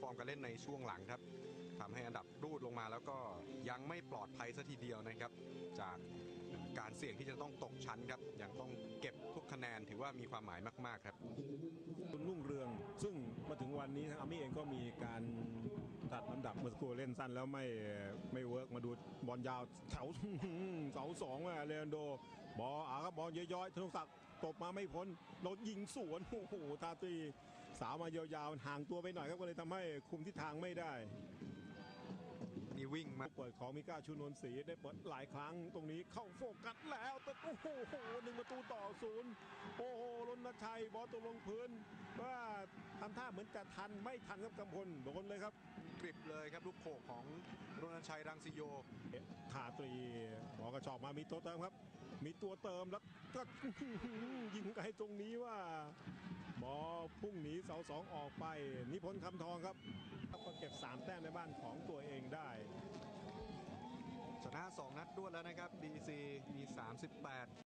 ฟอร์มการเล่นในช่วงหลังครับทำให้อันดับรูดลงมาแล้วก็ยังไม่ปลอดภัยซะทีเดียวนะครับ จากการเสี่ยงที่จะต้องตกชั้นครับยังต้องเก็บทุกคะแนนถือว่ามีความหมายมาก ๆ ครับ คุณรุ่งเรืองซึ่งมาถึงวันนี้ทางอามี่เองก็มีการตัดลำดับเมื่อสักครู่เล่นสั้นแล้วไม่ไม่เวิร์กมาดูบอลยาวแถวเสาสองเลอันโด บอลอาครับบอลย้อยๆธนงศักดิ์ ตบมาไม่พ้นโดนยิงสวนโอ้โหทาตรีสาวมายาวๆห่างตัวไปหน่อยครับก็เลยทำให้คุมทิศทางไม่ได้นี่วิ่งมาเปิดของมิก้าชูนนทรีได้เปิดหลายครั้งตรงนี้เข้าโฟกัสแล้วแต่โอ้โหหนึ่งประตูต่อศูนย์โอ้โหรณชัยบอลตกลงพื้นว่าทำท่าเหมือนจะทันไม่ทันครับกำพลโดนเลยครับกริบเลยครับลูกโขกของรณชัยรังสิโยทาตรีหมอกระชอกมามีตัวเติมครับ มีตัวเติมแล้วก็ยิงไกลตรงนี้ว่าบอพุ่งหนีเสาสองออกไป นิพนธ์คำทองครับก็เก็บ 3 แต้มในบ้านของตัวเองได้ชนะ 2 นัดรวดแล้วนะครับ BC มี 38